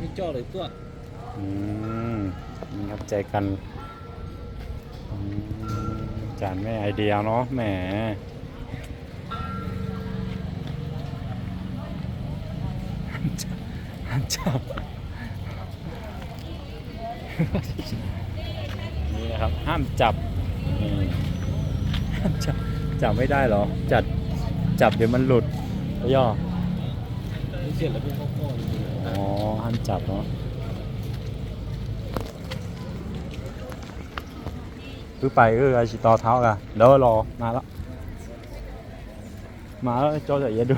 มีจ่อเลยตัวอืมนี่ครับใจกันอืมจานแม่ไอเดียเนาะแหมจับนี่นะครับห้ามจับนี่ห้ามจับจับไม่ได้เหรอ จัดจับเดี๋ยวมันหลุดย่อเสียแล้วเป็นข้อข้อ อ๋อห้ามจับเนาะ cứ ไป cứ ai chỉ to tháo cả đỡ lo mà đó mà đó cho thầy ดู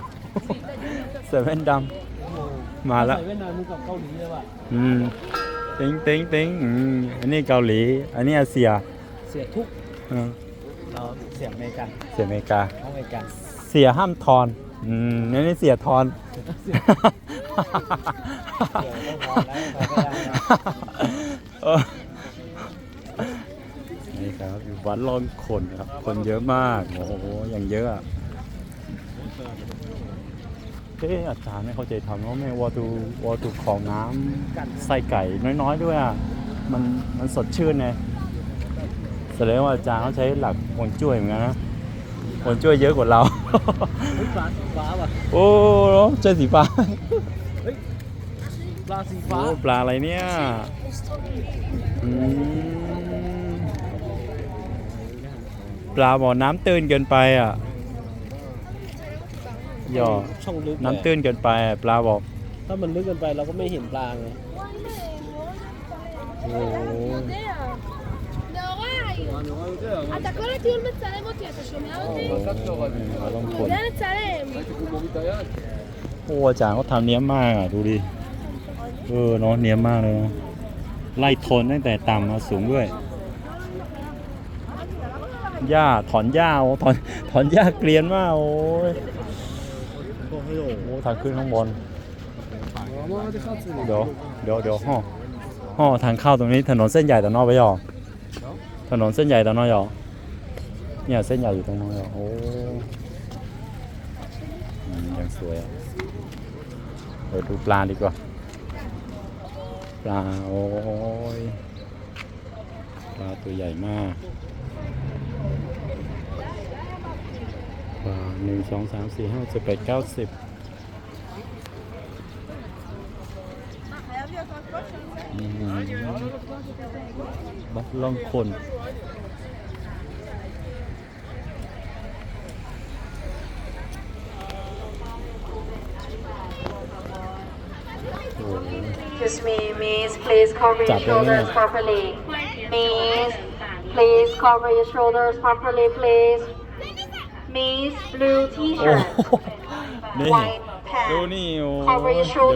เซเว่นดๆมาละใส่เวียดนามมึงกับเกาหลีเลยว่ะำอืมติ้งติ้งติ้งอืมอันนี้เกาหลี อันนี้อาเซียเสียทุกอืมเราเสียอเมริกันเสียอเมริกา อเมริกัน เสียห้ามทอน อืมอันนี้เสียทอน นี่ครับอยู่วัดลอนคนครับ คนเยอะมาก โอ้โห อย่างเยอะอะเอ๊ะอาจารย์ไม่เข้าใจทำว่าแม่วอตูวอตูของน้ำใส่ไก่น้อยๆด้วยอะ มันมันสดชื่นไงแสดงว่าอาจารย์เขาใช้หลักฮวงจุ้ยเหมือนกันนะ คนช่วยเยอะกว่าเรา เฮ้ยาฟ้าว่ะโอ้เจอสีฟ้าปลาสีฟ้าปลาอะไรเนี่ยปลาบ่อน้ำตื้นเกินไปอะหย่อกน้ำตื้นเกินไปปลาบอกถ้ามันลึกเกินไปเราก็ไม่เห็นปลาไงโอ้ אתה כל הטיול מצלם אותי, אתה שומע אותי? เราต้องคน יודע לצלם. โอ้อาจารย์เขาทำเนี้ยบมากอ่ะ ดูดิ เออเนาะเนี้ยบมากเลยเนาะไล่ทนตั้งแต่ต่ำมาสูงด้วย หญ้าถอนหญ้าโอ้ถอนถอนหญ้าเกลียนมาก โอ้ยโอ้ทางขึ้นข้างบน เดี๋ยวเดี๋ยวเดี๋ยวห่อห่อทางเข้าตรงนี้ถนนเส้นใหญ่ตอนนอกไปหรอ ถนนเส้นใหญ่ตอนน้อกหรอเนี่ยเส้นใหญ่อยู่ตรงน้อกหรอโอ้ยังสวยอะเดี๋ยวดูปลาดีกว่า ปลา โอ้ย ปลาตัวใหญ่มาก ปลาหนึ่งสองสามสี่ห้าสิบแปดเก้าสิบ บัดล่องคนโอ้โห Excuse me, Miss. Please cover your Chặt lên shoulders nha. properly. Miss, please cover your shoulders properly, please. Miss, blue โอ้ T-shirt, โหนี่ white ดู pants. นี่โอ้ Cover your shoulders.